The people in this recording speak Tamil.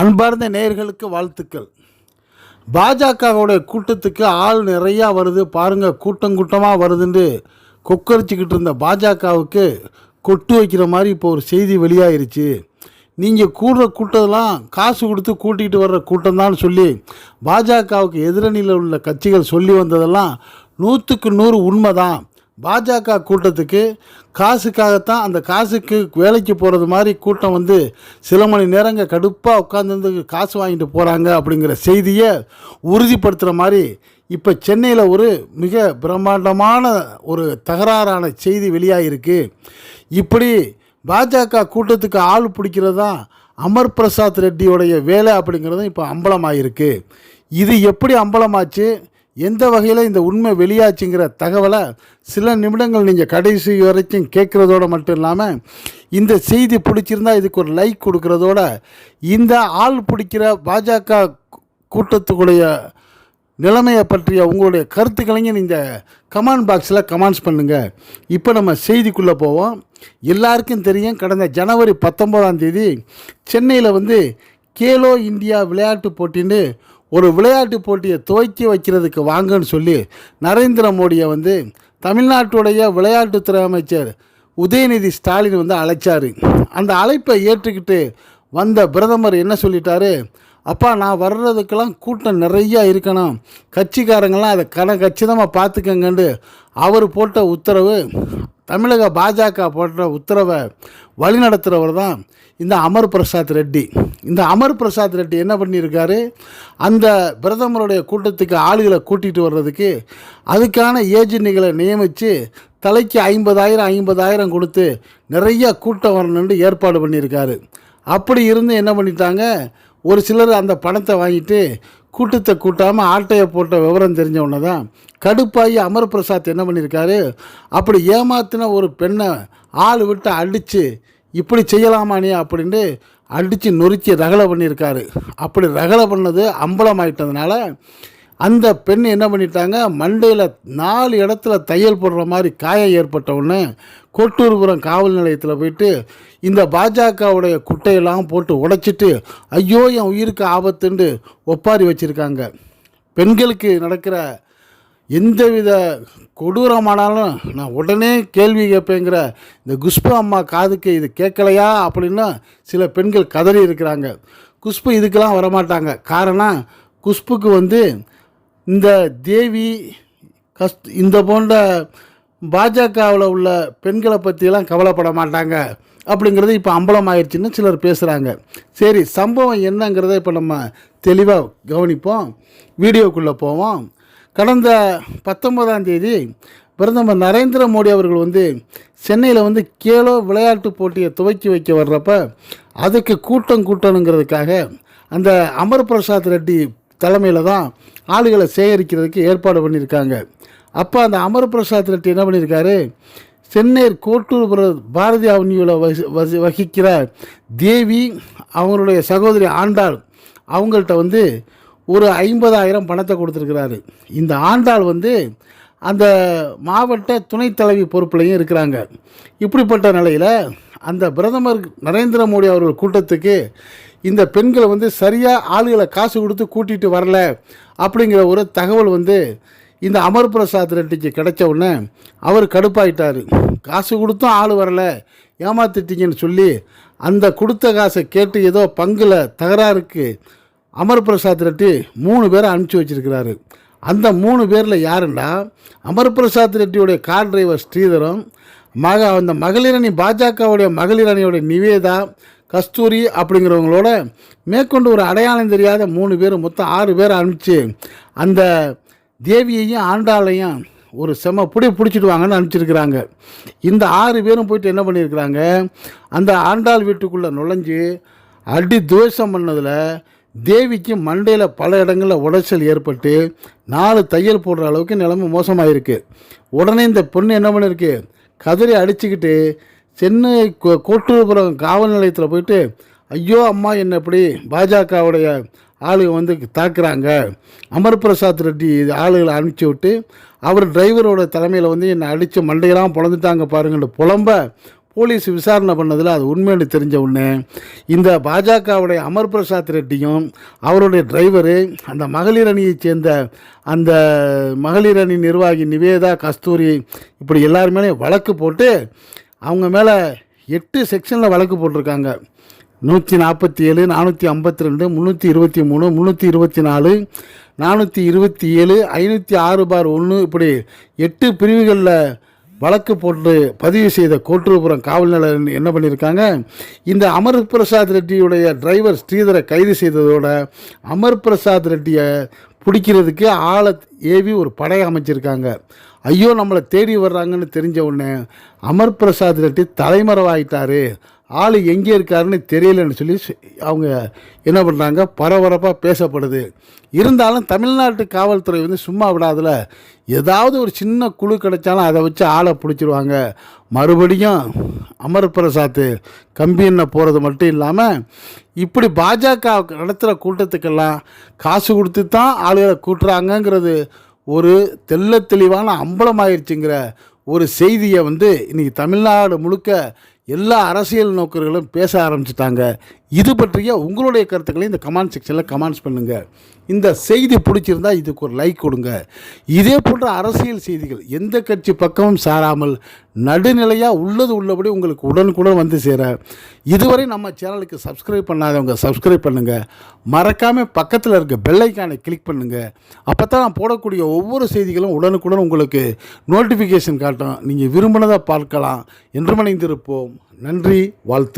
அன்பார்ந்த நேயர்களுக்கு வாழ்த்துக்கள். பாஜகவுடைய கூட்டத்துக்கு ஆள் நிறையா வருது. பாருங்கள் கூட்டம் கூட்டமாக வருதுன்னு கொக்கரிச்சிக்கிட்டு இருந்த பாஜகவுக்கு கொட்டு வைக்கிற மாதிரி இப்போ ஒரு செய்தி வெளியாயிருச்சு. நீங்கள் கூடுற கூட்டத்தெல்லாம் காசு கொடுத்து கூட்டிகிட்டு வர்ற கூட்டம்தான் சொல்லி பாஜகவுக்கு எதிரணியில் உள்ள கட்சிகள் சொல்லி வந்ததெல்லாம் நூற்றுக்கு நூறு உண்மை தான் பாஜக கூட்டத்துக்கு காசுக்காகத்தான் அந்த காசுக்கு வேலைக்கு போகிறது மாதிரி கூட்டம் வந்து சில மணி நேரங்க கடுப்பாக உட்காந்துருந்து காசு வாங்கிட்டு போகிறாங்க அப்படிங்கிற செய்தியை உறுதிப்படுத்துகிற மாதிரி இப்போ சென்னையில் ஒரு மிக பிரம்மாண்டமான ஒரு தகராறான செய்தி வெளியாகிருக்கு இப்படி பாஜக கூட்டத்துக்கு ஆள் பிடிக்கிறது தான் அமர் பிரசாத் ரெட்டியோடைய வேலை அப்படிங்கிறதும் இப்போ அம்பலமாயிருக்கு. இது எப்படி அம்பலமாச்சு? எந்த வகையில் இந்த உண்மை வெளியாச்சுங்கிற தகவலை சில நிமிடங்கள் நீங்கள் கடைசி வரைக்கும் கேட்குறதோட மட்டும் இல்லாமல் இந்த செய்தி பிடிச்சிருந்தா இதுக்கு ஒரு லைக் கொடுக்குறதோட இந்த ஆள் பிடிக்கிற பாஜக கூட்டத்துக்குடைய நிலைமையை பற்றிய உங்களுடைய கருத்துக்களையும் நீங்கள் கமெண்ட் பாக்ஸில் கமெண்ட்ஸ் பண்ணுங்கள் இப்போ நம்ம செய்திக்குள்ளே போவோம். எல்லாருக்கும் தெரியும் கடந்த ஜனவரி பத்தொம்போதாம் தேதி சென்னையில் வந்து கேலோ இந்தியா விளையாட்டு போட்டின்னு ஒரு விளையாட்டு போட்டியை துவக்கி வைக்கிறதுக்கு வாங்கன்னு சொல்லி நரேந்திர மோடியை வந்து தமிழ்நாட்டுடைய விளையாட்டுத்துறை அமைச்சர் உதயநிதி ஸ்டாலின் வந்து அழைச்சார். அந்த அழைப்பை ஏற்றுக்கிட்டு வந்த பிரதமர் என்ன சொல்லிட்டாரு? அப்பா நான் வர்றதுக்கெல்லாம் கூட்டம் நிறையா இருக்கணும். கட்சிக்காரங்களாம் அதை கன கச்சிதமாக பார்த்துக்கங்கண்டு அவர் போட்ட உத்தரவு தமிழக பாஜக போட்ட உத்தரவை வழிநடத்துகிறவர் தான் இந்த அமர் பிரசாத் ரெட்டி. இந்த அமர் பிரசாத் ரெட்டி என்ன பண்ணியிருக்காரு? அந்த பிரதமருடைய கூட்டத்துக்கு ஆளுகளை கூட்டிகிட்டு வர்றதுக்கு அதுக்கான ஏஜென்ட்டுகளை நியமித்து தலைக்கு ஐம்பதாயிரம் ஐம்பதாயிரம் கொடுத்து நிறைய கூட்டம் வரணுன்னு ஏற்பாடு பண்ணியிருக்காரு. அப்படி இருந்து என்ன பண்ணிட்டாங்க? ஒரு சிலர் அந்த பணத்தை வாங்கிட்டு கூட்டத்தை கூட்டாமல் ஆட்டையை போட்ட விவரம் தெரிஞ்ச உடனே தான் கடுப்பாகி அமர் பிரசாத் என்ன பண்ணியிருக்காரு? அப்படி ஏமாத்தின ஒரு பெண்ணை ஆள் விட்டு அடித்து இப்படி செய்யலாமானே அப்படின்ட்டு அடித்து நொறுக்கி ரகலை பண்ணியிருக்காரு. அப்படி ரகலை பண்ணது அம்பலமாயிட்டதுனால அந்த பெண் என்ன பண்ணிட்டாங்க? மண்டையில் நாலு இடத்துல தையல் போடுற மாதிரி காயம் ஏற்பட்டவுடனே கொட்டூர்புரம் காவல் நிலையத்தில் போயிட்டு இந்த பாஜகவுடைய குட்டையெல்லாம் போட்டு உடைச்சிட்டு ஐயோ என் உயிருக்கு ஆபத்துண்டு ஒப்பாரி வச்சுருக்காங்க. பெண்களுக்கு நடக்கிற எந்தவித கொடூரமானாலும் நான் உடனே கேள்வி கேட்பேங்கிற இந்த குஷ்பு அம்மா காதுக்கு இது கேட்கலையா அப்படின்னு சில பெண்கள் கதறி இருக்கிறாங்க. குஷ்பு இதுக்கெல்லாம் வரமாட்டாங்க. காரணம் குஷ்புக்கு வந்து இந்த தேவி கஸ்ட் இந்த போன்ற பாஜகவில் உள்ள பெண்களை பற்றியெல்லாம் கவலைப்பட மாட்டாங்க. அப்படிங்கிறது இப்போ அம்பலம் ஆயிடுச்சுன்னு சிலர் பேசுகிறாங்க சரி சம்பவம் என்னங்கிறத இப்போ நம்ம தெளிவாக கவனிப்போம். வீடியோக்குள்ளே போவோம். கடந்த பத்தொன்பதாம் தேதி பிரதமர் நரேந்திர மோடி அவர்கள் வந்து சென்னையில் வந்து கேலோ விளையாட்டு போட்டியை துவக்கி வைக்க வர்றப்ப அதுக்கு கூட்டம் கூட்டணுங்கிறதுக்காக அந்த அமர் பிரசாத் ரெட்டி தலைமையில் தான் ஆளுகளை சேகரிக்கிறதுக்கு ஏற்பாடு பண்ணியிருக்காங்க. அப்போ அந்த அமர் பிரசாத் ரெட்டி என்ன பண்ணியிருக்காரு? சென்னை கோட்டூர் பாரதி அவனியூவில் வசி வசி வகிக்கிற தேவி அவங்களுடைய சகோதரி ஆண்டாள் அவங்கள்ட்ட வந்து ஒரு ஐம்பதாயிரம் பணத்தை கொடுத்துருக்கிறாரு. இந்த ஆண்டாள் வந்து அந்த மாவட்ட துணைத் தலைவி பொறுப்புலையும் இருக்கிறாங்க. இப்படிப்பட்ட நிலையில் அந்த பிரதமர் நரேந்திர மோடி அவர்கள் கூட்டத்துக்கு இந்த பெண்களை வந்து சரியாக ஆளுகளை காசு கொடுத்து கூட்டிகிட்டு வரல அப்படிங்கிற ஒரு தகவல் வந்து இந்த அமர் பிரசாத் ரெட்டிக்கு கிடைச்ச உடனே அவர் கடுப்பாயிட்டார். காசு கொடுத்தும் ஆள் வரல ஏமாத்திட்டீங்கன்னு சொல்லி அந்த கொடுத்த காசை கேட்டு ஏதோ பங்கில் தகராறுக்கு அமர் பிரசாத் ரெட்டி மூணு பேரை அனுப்பிச்சி வச்சிருக்கிறாரு. அந்த மூணு பேரில் யாருன்னா அமர் பிரசாத் ரெட்டியுடைய கார் டிரைவர் ஸ்ரீதரம் மக அந்த மகளிரணி பாஜகவுடைய மகளிரணியோட நிவேதா கஸ்தூரி அப்படிங்கிறவங்களோட மேற்கொண்டு ஒரு அடையாளம் தெரியாத மூணு பேர் மொத்தம் ஆறு பேரை அனுப்பிச்சு அந்த தேவியையும் ஆண்டாளையும் ஒரு செம பிடி பிடிச்சிட்டு வாங்கன்னு அனுப்பிச்சிருக்கிறாங்க. இந்த ஆறு பேரும் போயிட்டு என்ன பண்ணியிருக்கிறாங்க? அந்த ஆண்டாள் வீட்டுக்குள்ளே நுழைஞ்சு அடி துவேஷம் பண்ணதில் தேவிக்கு மண்டையில் பல இடங்களில் உடைச்சல் ஏற்பட்டு நாலு தையல் போடுற அளவுக்கு நிலைமை மோசமாயிருக்கு. உடனே இந்த பொண்ணு என்ன பண்ணியிருக்கு கதறி அடிச்சுக்கிட்டு சென்னை கோ- கோட்டூர்புரம் காவல் நிலையத்தில் போயிட்டு ஐயோ அம்மா என்ன இப்படி பாஜகவுடைய ஆளுங்க வந்து தாக்குறாங்க? அமர் பிரசாத் ரெட்டி இது ஆளுகளை அனுப்பிச்சி விட்டு அவர் டிரைவரோட தலைமையில் வந்து என்னை அடித்து மண்டையெல்லாம் பொழந்துட்டாங்க பாருங்கன்னு புலம்ப போலீஸ் விசாரணை பண்ணதில் அது உண்மைன்னு தெரிஞ்ச உடனே இந்த பாஜகவுடைய அமர் பிரசாத் ரெட்டியும் அவருடைய டிரைவரு அந்த மகளிர் அணியைச் சேர்ந்த அந்த மகளிர் அணி நிர்வாகி நிவேதா கஸ்தூரி இப்படி எல்லாருமே வழக்கு போட்டு அவங்க மேலே எட்டு செக்ஷனில் வழக்கு போட்டிருக்காங்க. நூற்றி நாற்பத்தி ஏழு நானூற்றி ஐம்பத்தி ரெண்டு முந்நூற்றி இருபத்தி மூணு முந்நூற்றி இருபத்தி நாலு நானூற்றி இருபத்தி ஏழு ஐநூற்றி ஆறு பார் ஒன்று இப்படி எட்டு பிரிவுகளில் வழக்கு போட்டு பதிவு செய்த கோட்டூர்புரம் காவல் நிலையம் என்ன பண்ணியிருக்காங்க? இந்த அமர் பிரசாத் ரெட்டியுடைய டிரைவர் ஸ்ரீதரை கைது செய்ததோட அமர் பிரசாத் ரெட்டியை பிடிக்கிறதுக்கு ஆளை ஏவி ஒரு படையை அமைச்சிருக்காங்க. ஐயோ நம்மளை தேடி வர்றாங்கன்னு தெரிஞ்ச உடனே அமர் பிரசாத் ரெட்டி தலைமறைவாயிட்டாரு. ஆள் எங்கே இருக்காருன்னு தெரியலன்னு சொல்லி அவங்க என்ன பண்ணுறாங்க பரபரப்பாக பேசப்படுது. இருந்தாலும் தமிழ்நாட்டு காவல்துறை வந்து சும்மா விடாதுல. ஏதாவது ஒரு சின்ன குழு கிடைச்சாலும் அதை வச்சு ஆளை பிடிச்சிருவாங்க. மறுபடியும் அமர் பிரசாத்து கம்பி போகிறது மட்டும் இல்லாமல் இப்படி பாஜக நடத்துகிற கூட்டத்துக்கெல்லாம் காசு கொடுத்து தான் ஆளுகளை கூட்டுறாங்கங்கிறது ஒரு தெள்ள தெளிவான அம்பலமாயிருச்சுங்கிற ஒரு செய்தியை வந்து இன்றைக்கி தமிழ்நாடு முழுக்க எல்லா அரசியல் நோக்கர்களும் பேச ஆரம்பிச்சிட்டாங்க. இது பற்றிய உங்களுடைய கருத்துக்களை இந்த கமெண்ட் செக்ஷனில் கமெண்ட்ஸ் பண்ணுங்கள் இந்த செய்தி பிடிச்சிருந்தா இதுக்கு ஒரு லைக் கொடுங்க. இதே போன்ற அரசியல் செய்திகள் எந்த கட்சி பக்கமும் சாராமல் நடுநிலையாக உள்ளது உள்ளபடி உங்களுக்கு உடனுக்குடன் வந்து சேர. இதுவரை நம்ம சேனலுக்கு சப்ஸ்கிரைப் பண்ணாதவங்க சப்ஸ்கிரைப் பண்ணுங்கள் மறக்காமல் பக்கத்தில் இருக்க பெல்லைக்கானை கிளிக் பண்ணுங்கள் அப்போ தான் நான் போடக்கூடிய ஒவ்வொரு செய்திகளும் உடனுக்குடன் உங்களுக்கு நோட்டிஃபிகேஷன் காட்டும். நீங்கள் விரும்பினதை பார்க்கலாம். என்று மனைந்திருப்போம் நன்றி வாழ்த்து.